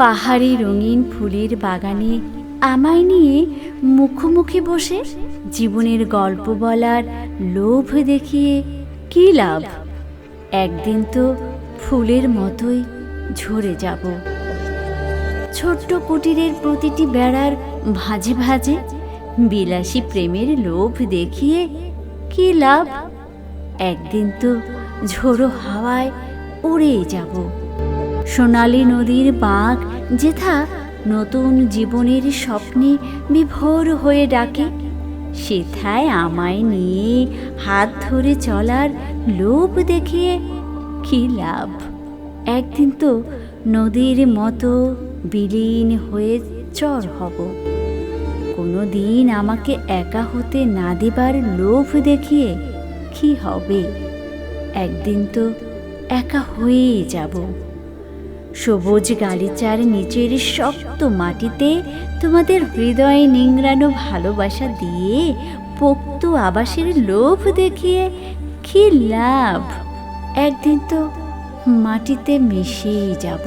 পাহাড়ি রঙিন ফুলের বাগানে আমায় নিয়ে মুখোমুখি বসে জীবনের গল্প বলার লোভ দেখিয়ে কী লাভ? একদিন তো ফুলের মতোই ঝরে যাব। ছোট্ট কুটিরের প্রতিটি বেড়ার ভাঁজে ভাজে বিলাসী প্রেমের লোভ দেখিয়ে কী লাভ? একদিন তো ঝোড়ো হাওয়ায় উড়ে যাব। সোনালী নদীর বাঘ যেথা নতুন জীবনের স্বপ্নে বিভোর হয়ে ডাকে, সেথায় আমায় নিয়ে হাত ধরে চলার লোভ দেখিয়ে কী লাভ? একদিন তো নদীর মতো বিলীন হয়ে চর হব। কোনো দিন আমাকে একা হতে না দেবার লোভ দেখিয়ে কি হবে? একদিন তো একা হয়েই যাব। সবুজ গালিচার নিচের শক্ত মাটিতে তোমাদের হৃদয়ে নিংড়ানো ভালোবাসা দিয়ে পোক্ত আবাসের লোভ দেখিয়ে কি লাভ? একদিন তো মাটিতে মিশেই যাব।